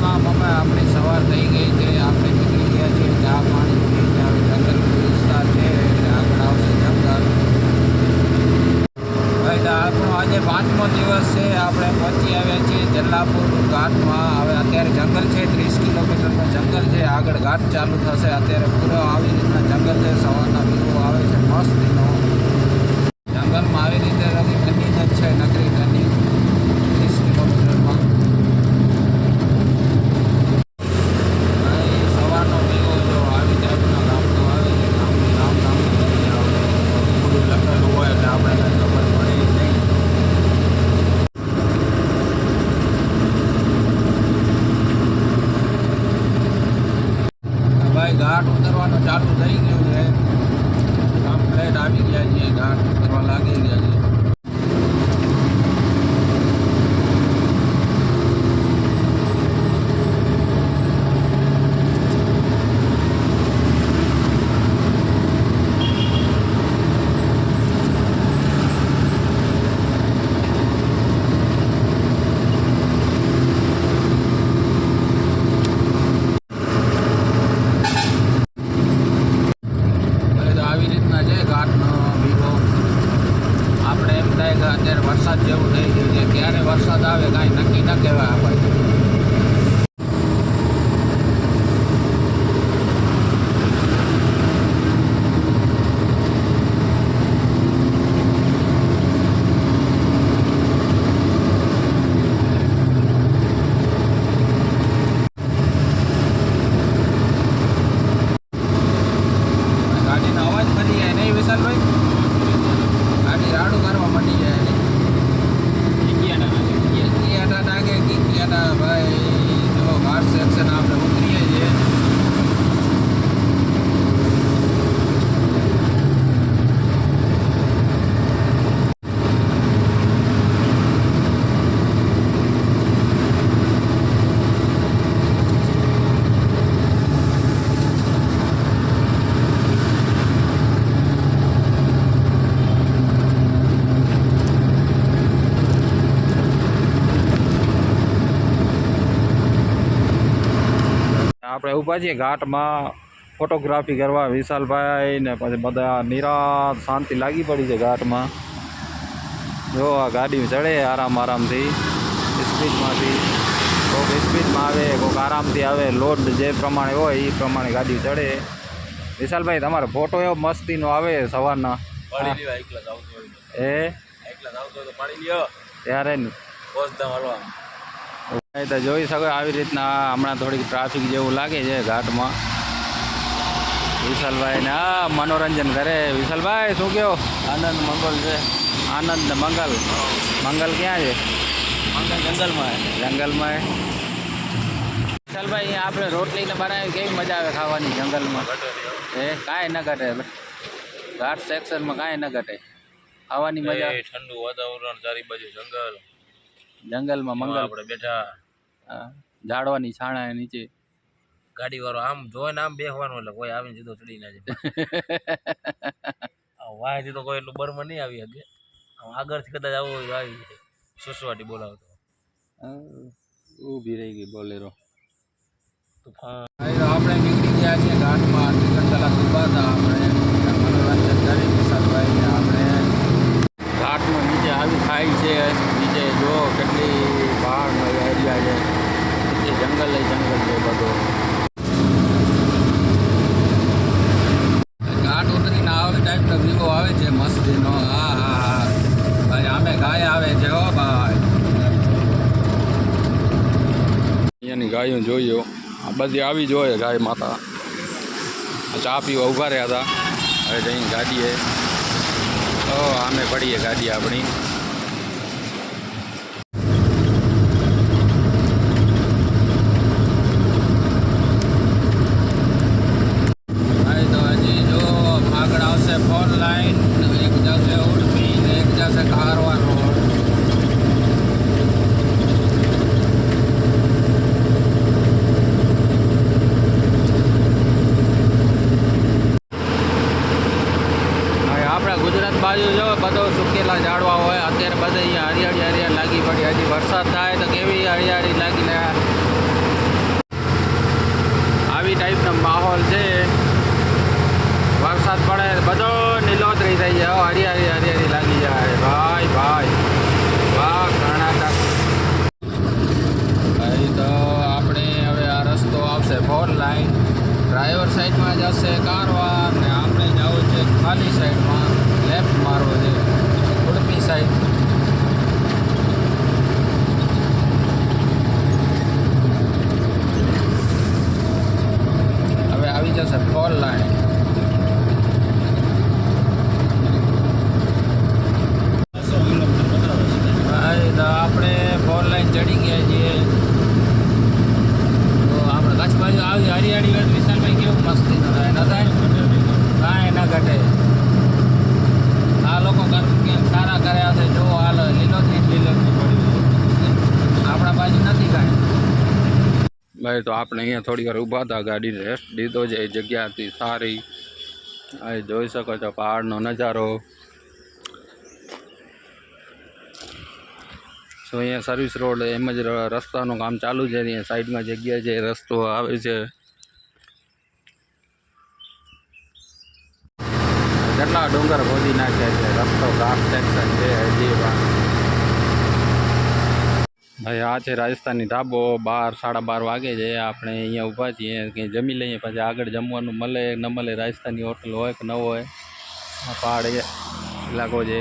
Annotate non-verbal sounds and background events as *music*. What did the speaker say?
ભાઈમાં mummy આપણી સવાર થઈ ગઈ છે, આપણે નીકળી ગયા છીએ, ચા પાણી જંગલ વિસ્તાર છે, એટલે આગળ આવશે જંગલ. તો આપણો આજે પાંચમો દિવસ છે, આપણે પહોંચી આવ્યા છીએ જલ્લાપુર ઘાટમાં. હવે અત્યારે જંગલ છે, ત્રીસ કિલોમીટરનું જંગલ છે, આગળ ઘાટ ચાલુ થશે. અત્યારે પૂરો આવી રીતના જંગલ છે, સવારના વ્યૂ આવે છે, મસ્ત જંગલમાં આવી રીતે આપણે ઊભા છીએ ઘાટમાં. ફોટોગ્રાફી કરવા વિશાલભાઈ ને પછી બધા નિરાત શાંતિ લાગી પડી છે ઘાટમાં. જો આ ગાડી ચડે આરામ આરામથી. સ્પીડમાંથી કોઈક સ્પીડમાં આવે કોઈક આરામથી આવે. લોડ જે પ્રમાણે હોય એ પ્રમાણે ગાડી ચડે. વિશાલભાઈ તમારો ફોટો એવો મસ્તીનો આવે સવારના. એ ત્યારે તો જોઈ શકો આવી રીતના હમણાં થોડીક ટ્રાફિક જેવું લાગે છે ઘાટમાં. વિશાલભાઈ ને હા મનોરંજન કરે. વિશાલભાઈ શું કહો આનંદ મંગલ છે. આનંદ ને મંગલ. મંગલ ક્યાં છે? મંગલ જંગલમાં જંગલમાં વિશાલભાઈ આપણે રોટલીને બનાવી કેવી મજા આવે ખાવાની જંગલમાં? એ કાંઈ ન ઘટે. ઘાટ સેક્શનમાં કાંઈ ન ઘટે. ખાવાની મજા ઠંડુ વાતાવરણ ચારી બાજુ જંગલ. જંગલમાં મંગળ આપણે બેઠા. ઝાડવાની છાણા નીચે. ગાડી વાળો આમ જોવે ને આમ બેસવાનું એટલે કોઈ આવીને સીધો ચડી ના જાય. *laughs* આ વાંયથી તો કોઈ એટલું બરમાં નહીં આવી શકે. આગળથી કદાચ આવું હોય આવી જાય. સુસવાટી બોલાવતો. ઊભી રહી ગઈ બોલેરો. આપણે નીકળી ગયા છીએ ઘાટમાં. ટિકટ કલાક ઊભા હતા આપણે મનોરંજન કરી વિશાલભાઈ ને આપણે ઘાટમાં નીચે આવી ખાઈ છે નીચે જો કેટલી પહાડનો એરિયા છે નીચે જંગલ જ જંગલ છે બધો ઘાટ ઉતરીને આવી ટાઈપનો વ્યૂ આવે છે મસ્તીનો હા હા હા ભાઈ આમે ગાય આવે છે હો ભાઈ અહીંયાની ગાયો જોયો. આ બધી આવી જોઈએ ગાય માતા. ચા પીવા ઊભા રહ્યા હતા. હવે જઈને ગાડીએ. તો આમે પડીએ ગાડી આપણી. બધે અહીંયા હરિયાળી હરિયાળી લાગી પડી. હજી વરસાદ થાય તો કેવી હરિયાળી લાગીને આવી ટાઈપનો માહોલ છે. વરસાદ પડે બધો લીલોતરી થઈ જાય. હરિયાળી હરિયાળી લાગી જાય. ભાઈ ભાઈ. વાહ, કર્ણાટક. ભાઈ, તો આપણે હવે આ રસ્તો આવશે ફોર લાઈન ડ્રાઈવર સાઈડમાં જશે કારવા હરિયાળી વાત વિશાલભાઈ કેવું મસ્તી થાય ન થાય કાંઈ ના ઘટે. આ લોકો કેમ સારા કર્યા છે જો હાલ લીલોતરી લીલોતરી પડી આપણા બાજુ નથી કાંઈ. ભાઈ, તો આપણે અહીંયા થોડી વાર ઊભા હતા ગાડી રેસ્ટ લીધો છે એ જગ્યા હતી સારી. અહીં જોઈ શકો છો, પહાડનો નજારો. સો અહીંયા સર્વિસ રોડ એમ જ રસ્તાનું કામ ચાલુ છે અહીંયા સાઈડમાં જગ્યા છે, રસ્તો આવે છે. કેટલા ડુંગર ખોદી નાખ્યા છે? રસ્તો ઘાટ છે હજી ભાઈ, આ છે રાજસ્થાની ધાબો. બાર, સાડા બાર વાગે છે. આપણે અહીંયા ઊભા છીએ. કંઈ જમી લઈએ પછી. આગળ જમવાનું મળે, ન મળે રાજસ્થાની હોટલ હોય કે ન હોય, આ પહાડ ઇલાકો છે.